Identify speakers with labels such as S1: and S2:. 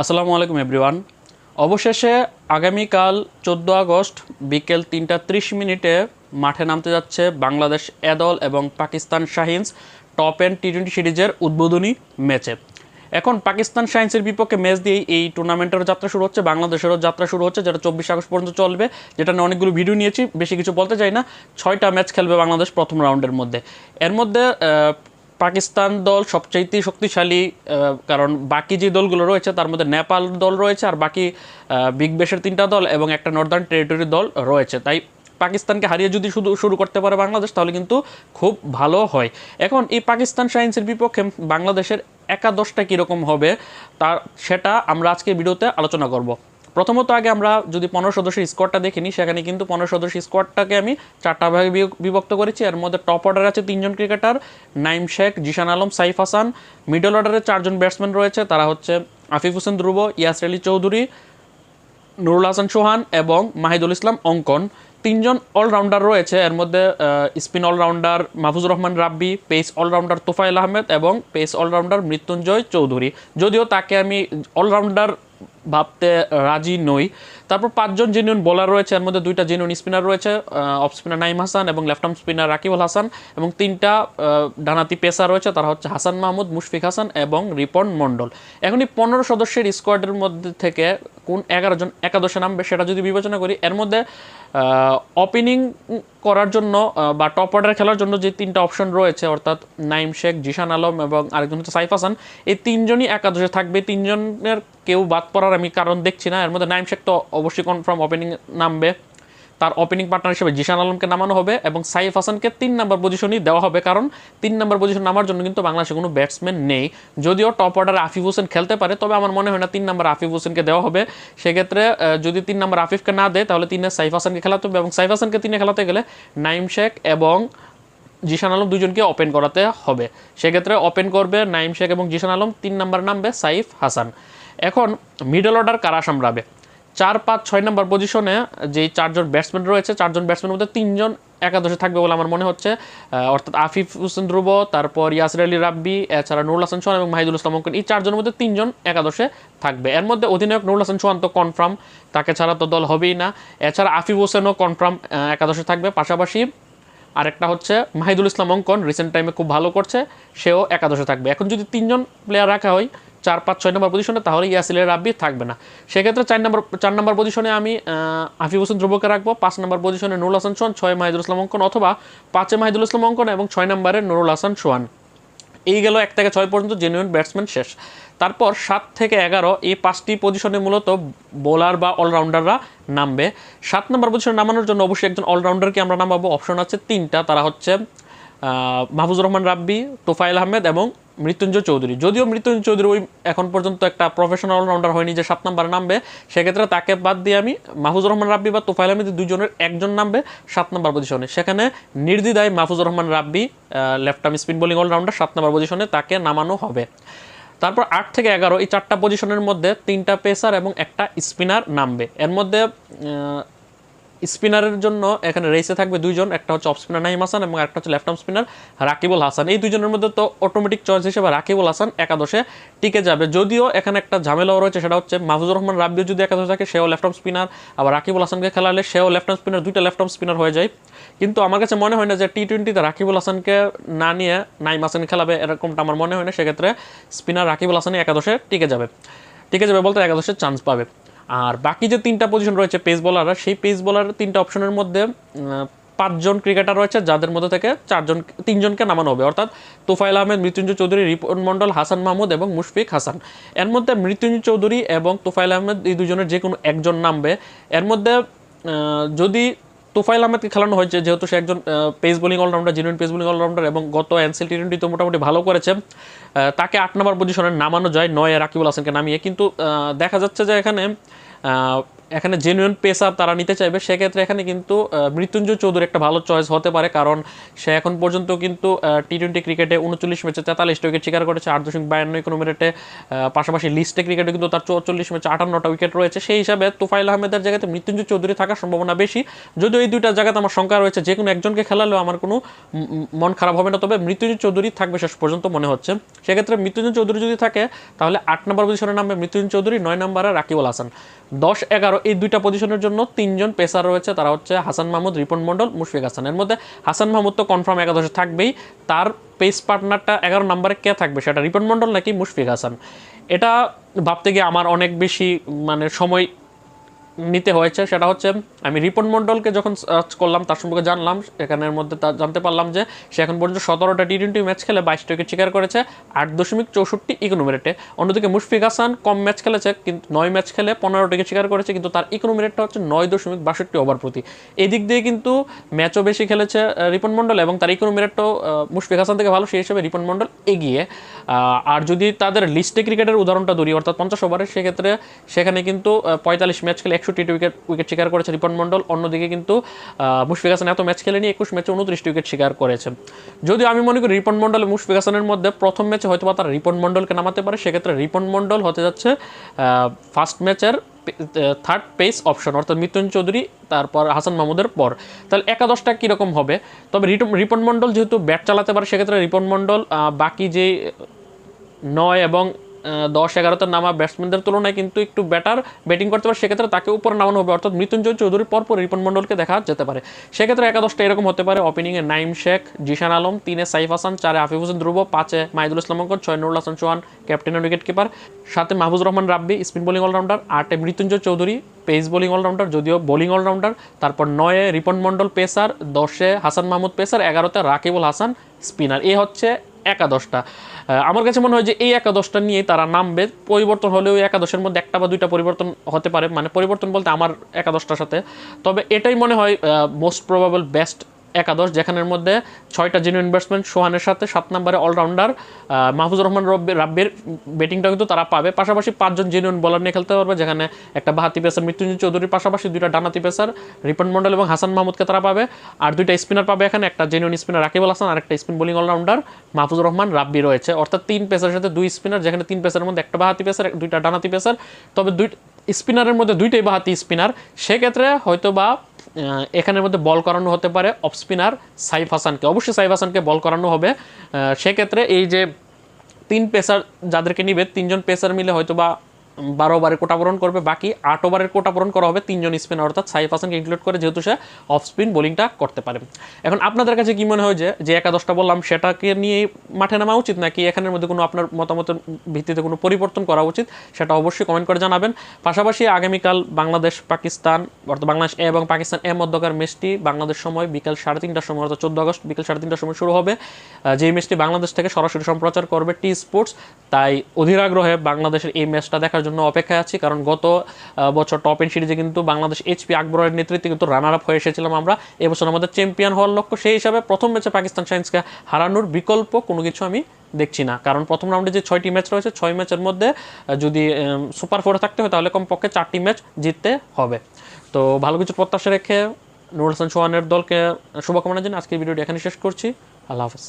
S1: আসসালামু আলাইকুম এভরিওয়ান অবশেষে আগামীকাল চোদ্দ আগস্ট বিকেল তিনটা ত্রিশ মিনিটে মাঠে নামতে যাচ্ছে বাংলাদেশ এদল এবং Pakistan Shaheens top end T twenty সিরিজের উদ্বোধনী ম্যাচে। এখন পাকিস্তান সায়েন্সের বিপক্ষে ম্যাচ দিয়েই এই টুর্নামেন্টের যাত্রা শুরু হচ্ছে, বাংলাদেশেরও যাত্রা শুরু হচ্ছে, যেটা চব্বিশ আগস্ট পর্যন্ত চলবে। যেটা নিয়ে অনেকগুলো ভিডিও নিয়েছি, বেশি কিছু বলতে চাই না। ছয়টা ম্যাচ খেলবে বাংলাদেশ প্রথম রাউন্ডের মধ্যে। এর মধ্যে পাকিস্তান দল সবচাইতে শক্তিশালী কারণ বাকি যে দলগুলো রয়েছে তার মধ্যে নেপাল দল রয়েছে আর বাকি বিগ বেশের তিনটা দল এবং একটা নর্দার্ন টেরিটরি দল রয়েছে। তাই পাকিস্তানকে হারিয়ে যদি শুধু শুরু করতে পারে বাংলাদেশ, তাহলে কিন্তু খুব ভালো হয়। এখন এই পাকিস্তান সায়েন্সের বিপক্ষে বাংলাদেশের একাদশটা কীরকম হবে তার সেটা আমরা আজকে ভিডিওতে আলোচনা করব। প্রথমত আগে আমরা যদি পনেরো সদস্যের স্কোয়াডটা দেখিনি, সেখানে কিন্তু পনেরো সদস্যের স্কোয়াডটাকে আমি চারটা ভাগে বিভ- বিভক্ত করেছি। এর মধ্যে টপ অর্ডার আছে তিনজন ক্রিকেটার নাইম শেখ, জিশান আলম, সাইফ হাসান। মিডল অর্ডারে চারজন ব্যাটসম্যান রয়েছে, তারা হচ্ছে আফিফ হোসেন ধ্রুব, ইয়াসর আলী চৌধুরী, নুরুল হাসান সোহান এবং মাহিদুল ইসলাম অঙ্কন। তিনজন অলরাউন্ডার রয়েছে, এর মধ্যে spin allrounder Mahfuzur Rahman Rabbi pace allrounder Tofael Ahmed এবং পেস অলরাউন্ডার মৃত্যুঞ্জয় চৌধুরী। যদিও তাকে আমি অলরাউন্ডার ভাবতে রাজি নই। তারপর পাঁচজন জেনুইন বোলার রয়েছে, এর মধ্যে দুইটা জেনুইন স্পিনার রয়েছে অফ স্পিনার নাইম হাসান এবং left arm spinner Rakibul Hasan এবং তিনটা ডানাতি পেসার রয়েছে, তারা হচ্ছে হাসান মাহমুদ, মুশফিক হাসান এবং রিপন মণ্ডল। এখন এই পনেরো সদস্যের স্কোয়াডের মধ্যে থেকে কোন এগারো জন একাদশে নামবে সেটা যদি বিবেচনা করি, এর মধ্যে ওপেনিং করার জন্য বা টপ অর্ডার খেলার জন্য যে তিনটা অপশন রয়েছে, অর্থাৎ নাইম শেখ, জিশান আলম এবং আরেকজন হচ্ছে সাইফ হাসান, এই তিনজনই একাদশে থাকবে। তিনজনের কেউ বাদ পড়ার আমি কারণ দেখছি না। এর মধ্যে নাইম শেখ তো অবশ্যই কনফার্ম ওপেনিং নামবে। তার ওপেনিং পার্টনার হিসেবে জিশান আলমকে নামানো হবে এবং সাইফ হাসানকে তিন নম্বর পজিশনই দেওয়া হবে। কারণ তিন নম্বর পজিশন নামার জন্য কিন্তু বাংলাদেশে কোনো ব্যাটসম্যান নেই। যদিও টপ অর্ডারে আফিফ হোসেন খেলতে পারে, তবে আমার মনে হয় না তিন নম্বর আফিফ হোসেনকে দেওয়া হবে। সেক্ষেত্রে যদি তিন নম্বর আফিফকে না দেয়, তাহলে তিনে সাইফ হাসানকে খেলাতে হবে এবং সাইফ হাসানকে তিনে খেলাতে গেলে নাইম শেখ এবং জিশান আলম দুজনকে ওপেন করাতে হবে। সেক্ষেত্রে ওপেন করবে নাইম শেখ এবং জিশান আলম, তিন নম্বর নামবে সাইফ হাসান। এখন মিডল অর্ডার কারা সামলাবে? চার পাঁচ ছয় নম্বর পজিশনে যে চারজন ব্যাটসম্যান রয়েছে, চারজন ব্যাটসম্যানের মধ্যে তিনজন একাদশে থাকবে বলে আমার মনে হচ্ছে। অর্থাৎ আফিফ হোসেন ধ্রুব, তারপর ইয়াসির আলী রাব্বি, এছাড়া নুরুল হাসান সোহান এবং মাহিদুল ইসলাম এই চারজনের মধ্যে তিনজন একাদশে থাকবে। এর মধ্যে অধিনায়ক নুরুল হাসান সোহান তো কনফার্ম তাকে ছাড়া তো দল হবেই না। এছাড়া আফিফ হোসেনও কনফার্ম একাদশে থাকবে। পাশাপাশি আরেকটা হচ্ছে মাহিদুল ইসলাম অঙ্কন রিসেন্ট টাইমে খুব ভালো করছে, সেও একাদশে থাকবে। এখন যদি তিনজন প্লেয়ার রাখা হয় চার পাঁচ ছয় নম্বর পজিশনে তাহলে ইয়াসিলের রাব্বি থাকবে না। সেক্ষেত্রে চার নম্বর চার নম্বর পজিশনে আমি আফিফ হোসেন ধ্রুবকে রাখব। পাঁচ নম্বর পজিশনে নুরুল হাসান সোহান ছয় মাহিদুল ইসলাম অঙ্কন অথবা পাঁচে মাহিদুল ইসলাম অঙ্কন এবং ছয় নম্বরে নুরুল হাসান সোহান। এই গেল এক থেকে ছয় পর্যন্ত জেনুইন ব্যাটসম্যান শেষ। তারপর সাত থেকে এগারো এই পাঁচটি পজিশনে মূলত বোলার বা অলরাউন্ডাররা নামবে। সাত নম্বর পজিশনে নামানোর জন্য অবশ্যই একজন অলরাউন্ডারকে আমরা নামাবো। অপশন আছে তিনটা তারা হচ্ছে আহ, মাহফুজুর রহমান রাব্বি তোফাইল আহমেদ এবং মৃত্যুঞ্জয় চৌধুরী। যদিও মৃত্যুঞ্জয় চৌধুরী ওই এখন পর্যন্ত একটা প্রফেশনাল অলরাউন্ডার হয়নি যে সাত নাম্বারে নামবে, সেক্ষেত্রে তাকে বাদ দিয়ে আমি মাহফুজুর রহমান রাব্বি বা তোফাইল আহমেদ দুজনের একজন নামবে, সাত নম্বর পজিশনে সেখানে নির্দ্বিধায় Mahfuzur Rahman Rabbi left arm spin bowling allrounder সাত নম্বর পজিশনে তাকে নামানো হবে। তারপর আট থেকে এগারো, এই চারটা পজিশনের মধ্যে তিনটা পেসার এবং একটা স্পিনার নামবে। এর মধ্যে স্পিনারের জন্য এখানে রেসে থাকবে দুইজন, একটা হচ্ছে অফ স্পিনার নাইম হাসান এবং একটা হচ্ছে left arm spinner Rakibul Hasan. এই দুজনের মধ্যে তো অটোমেটিক চয়েস হিসেবে রাকিবুল হাসান একাদশে টিকে যাবে। যদিও এখানে একটা ঝামেলাও রয়েছে, সেটা হচ্ছে মাহফুজুর রহমান রাব্বিও যদি একাদশে থাকে, সেও লেফট আর্ম স্পিনার আবার রাকিবুল হাসানকে খেলালে সেও লেফট আর্ম স্পিনার দুইটা লেফট আর্ম স্পিনার হয়ে যায়। কিন্তু আমার কাছে মনে হয় না যে টি টোয়েন্টিতে রাকিবুল হাসানকে না নিয়ে নাইম হাসান খেলাবে, এরকমটা আমার মনে হয় না। সেক্ষেত্রে স্পিনার রাকিবুল হাসানই একাদশে টিকে যাবে। টিকে যাবে বলতে একাদশে চান্স পাবে। আর বাকি যে তিনটা পজিশন রয়েছে পেস বোলাররা সেই পেস বোলার তিনটা অপশনের মধ্যে পাঁচজন ক্রিকেটার রয়েছে, যাদের মধ্যে থেকে চারজন, তিনজনকে নামানো হবে। অর্থাৎ তোফাইল আহমেদ, মৃত্যুঞ্জয় চৌধুরী, রিপন মণ্ডল, হাসান মাহমুদ এবং মুশফিক হাসান। এর মধ্যে মৃত্যুঞ্জয় চৌধুরী এবং তোফাইল আহমেদ এই দুজনের যে কোনো একজন নামবে। এর মধ্যে যদি তোফাইল আহমেদকে খেলানো হয়েছে, যেহেতু সে একজন pace bowling allrounder genuine pace bowling allrounder এবং গত এনসিএল টি টোয়েন্টি তো মোটামুটি ভালো করেছে। তাকে আট নম্বর পজিশনে নামানো যায়, নয় রাকিবুল হাসানকে নামিয়ে। কিন্তু দেখা যাচ্ছে যে এখানে এখানে জেনুইন পেসার তারা নিতে চাইবে, সেক্ষেত্রে এখানে কিন্তু মৃত্যুঞ্জয় চৌধুরী একটা ভালো চয়েস হতে পারে, কারণ সে এখন পর্যন্ত কিন্তু টি টোয়েন্টি ক্রিকেটে উনচল্লিশ ম্যাচে তেতাল্লিশটা উইকেট শিকার করেছে, আট দশমিক বায়ান্ন কিলোমিটারে পাশাপাশি লিস্টে ক্রিকেটে কিন্তু তার চৌচল্লিশ ম্যাচে আটান্নটা উইকেট রয়েছে। সেই হিসাবে তুফাইল আহমেদের জায়গাতে মৃত্যুঞ্জয় চৌধুরী থাকার সম্ভাবনা বেশি। যদিও এই দুইটা জায়গাতে আমার শঙ্কা রয়েছে, যে কোনো একজনকে খেলালেও আমার কোনো মন খারাপ হবে না। তবে মৃত্যুঞ্জয় চৌধুরী থাকবে শেষ পর্যন্ত মনে হচ্ছে। সেক্ষেত্রে মৃত্যুঞ্জয় চৌধুরী যদি থাকে, তাহলে আট নম্বর পজিশনে নামবে মৃত্যুঞ্জয় চৌধুরী, নয় নম্বরে রাকিবুল হাসান। দশ এগারো এই দুইটা পজিশনের জন্য তিনজন পেসার রয়েছে। তারা হচ্ছে হাসান মাহমুদ, রিপন মন্ডল মুশফিক হাসান। এর মধ্যে হাসান মাহমুদ তো কনফার্ম একাদশে থাকবেই। তার পেস পার্টনারটা এগারো নম্বরে কে থাকবে সেটা, রিপন মন্ডল নাকি মুশফিক হাসান? এটা ভাবতে গিয়ে আমার অনেক বেশি মানে সময় নিতে হয়েছে, সেটা হচ্ছে আমি রিপন মণ্ডলকে যখন সার্চ করলাম, তার সম্পর্কে জানলাম, এখানের মধ্যে তা জানতে পারলাম যে সে এখন পর্যন্ত সতেরোটা টি টোয়েন্টি ম্যাচ খেলে বাইশটা উইকেট শিকার করেছে, আট দশমিক চৌষট্টি ইকোনমিরেটে অন্যদিকে মুশফিক হাসান কম ম্যাচ খেলেছে, কিন্তু নয় ম্যাচ খেলে পনেরো উইকেট শিকার করেছে, কিন্তু তার ইকোনমিরেটটা হচ্ছে নয় দশমিক বাষট্টি ওভার প্রতি। এই দিক দিয়ে কিন্তু ম্যাচও বেশি খেলেছে রিপন মণ্ডল এবং তার ইকোনমিরেটটাও মুশফিক হাসান থেকে ভালো, সেই হিসেবে রিপন মণ্ডল এগিয়ে। আর যদি তাদের লিস্টে ক্রিকেটের উদাহরণটা ধরি, অর্থাৎ পঞ্চাশ ওভারের সেক্ষেত্রে সেখানে কিন্তু পঁয়তাল্লিশ ম্যাচ খেলে একষট্টি উইকেট উইকেট শিকার করেছে রিপন মণ্ডল। অন্যদিকে কিন্তু মুশফিক হাসান এত ম্যাচ খেলেনি একুশ ম্যাচে উনত্রিশটি উইকেট শিকার করেছে। যদিও আমি মনে করি রিপন মণ্ডল এবং মুশফিক হাসানের মধ্যে প্রথম ম্যাচে হয়তো বা তারা রিপন মণ্ডলকে নামাতে পারে সেক্ষেত্রে রিপন মণ্ডল হতে যাচ্ছে ফার্স্ট ম্যাচের থার্ড পেস অপশন অর্থাৎ মৃত্যুঞ্জয় চৌধুরী তারপর হাসান মাহমুদের পর। তাহলে একাদশটা কীরকম হবে? তবে রিপন মণ্ডল যেহেতু ব্যাট চালাতে পারে সেক্ষেত্রে রিপন মণ্ডল আহ, বাকি যে নয় এবং দশ এগারোতে নামা ব্যাটসম্যানদের তুলনায় কিন্তু একটু ব্যাটার ব্যাটিং করতে পারে। সেক্ষেত্রে তাকে উপরে নামানো হবে। অর্থাৎ মৃত্যুঞ্জয় চৌধুরীর পরপর রিপন মণ্ডলকে দেখা যেতে পারে। সেক্ষেত্রে একাদশটা এরকম হতে পারে। ওপেনিংয়ে নাইম শেখ, জিশান আলম, তিনে সাইফ হাসান, চারে আফিফ হোসেন ধ্রুব, পাঁচে মাহিদুল ইসলাম অঙ্কন, ছয় Nurul Hasan Chauhan captain wicket keeper সাথে Mahbuz Rahman Rabbi spin bowling allrounder আটে Mrittunjoy Chowdhury pace bowling allrounder যদিও বোলিং অলরাউন্ডার তারপর নয়ে রিপন মণ্ডল পেসার দশে হাসান মাহমুদ পেসার এগারোতে রাকিবুল হাসান স্পিনার এ হচ্ছে একাদশটা। আমার কাছে মনে হয় যে এই একাদশটা নিয়ে তারা নামবে। পরিবর্তন হলেও একাদশের মধ্যে একটা বা দুইটা পরিবর্তন হতে পারে। মানে পরিবর্তন বলতে আমার একাদশটার সাথে। তবে এটাই মনে হয় মোস্ট প্রবাবল বেস্ট একাদশ, যেখানের মধ্যে ছয়টা জেনুইন ব্যাটসম্যান সোহানের সাথে সাত নম্বরে অলরাউন্ডার মাহফুজ রহমান রব্বি রাব্বির ব্যাটিংটা কিন্তু তারা পাবে। পাশাপাশি পাঁচজন জেনুইন বলার নিয়ে খেলতে পারবে, যেখানে একটা বাহাতি পেসার মৃত্যুঞ্জয় চৌধুরীর পাশাপাশি দুইটা ডানাতি পেসার রিপন মন্ডল এবং হাসান মাহমুদকে তারা পাবে। আর দুইটা স্পিনার পাবে এখানে, একটা জেনুইন স্পিনার রাকিবুল হাসান আর একটা spin bowling allrounder Mahfuz Rahman Rabbi রয়েছে। অর্থাৎ তিন পেসারের সাথে দুই স্পিনার যেখানে তিন পেসারের মধ্যে একটা বাহাতি পেসার দুইটা ডানাতি পেসার তবে দুই স্পিনারের মধ্যে দুইটাই বাহাতি স্পিনার। সেক্ষেত্রে হয়তো বা এখানের মধ্যে বল করানো হতে পারে অফ স্পিনার সাইফ হাসানকে। অবশ্যই সাইফ হাসানকে বল করানো হবে। সেক্ষেত্রে এই যে তিন পেসার যাদেরকে নিবে, তিনজন পেসার মিলে হয়তো বা বারো ওভারের কোটা পূরণ করবে, বাকি আট ওভারের কোটা পূরণ করা হবে তিনজন স্পিনার অর্থাৎ সাইফ হাসানকে ইনক্লুড করে যেহেতু সে অফ স্পিন বোলিংটা করতে পারে। এখন আপনাদের কাছে কি মনে হয় যে যে একাদশটা বললাম, সেটাকে নিয়ে মাঠে নামা উচিত, নাকি এখানের মধ্যে কোনো আপনার মতামতের ভিত্তিতে কোনো পরিবর্তন করা উচিত, সেটা অবশ্যই কমেন্ট করে জানাবেন। পাশাপাশি আগামীকাল বাংলাদেশ, পাকিস্তান, অর্থাৎ বাংলাদেশ এ এবং পাকিস্তান এ মধ্যকার ম্যাচটি বাংলাদেশ সময় বিকাল সাড়ে তিনটার সময়, অর্থাৎ চোদ্দ আগস্ট বিকাল সাড়ে তিনটার সময় শুরু হবে। যেই ম্যাচটি বাংলাদেশ থেকে সরাসরি সম্প্রচার করবে টি স্পোর্টস তাই অধীর আগ্রহে বাংলাদেশের এই ম্যাচটা দেখার জন্য অপেক্ষায় আছি, কারণ গত বছর টপ এন সিরিজে কিন্তু বাংলাদেশ এইচপি আকবরের নেতৃত্বে কিন্তু রানার আপ হয়ে এসেছিলাম আমরা। এবছর আমাদের চ্যাম্পিয়ন হওয়ার লক্ষ্য সেই হিসাবে প্রথম ম্যাচে পাকিস্তান সায়েন্সকে হারানোর বিকল্প কোনো কিছু আমি দেখছি না। কারণ প্রথম রাউন্ডে যে ছয়টি ম্যাচ রয়েছে, ছয় ম্যাচের মধ্যে যদি সুপার ফোরে থাকতে হয়, তাহলে কমপক্ষে চারটি ম্যাচ জিততে হবে। তো ভালো কিছু প্রত্যাশা রেখে নুরুল হাসান সোহানের দলকে শুভকামনা জানিয়ে আজকের ভিডিওটি এখানে শেষ করছি। আল্লাহ হাফেজ।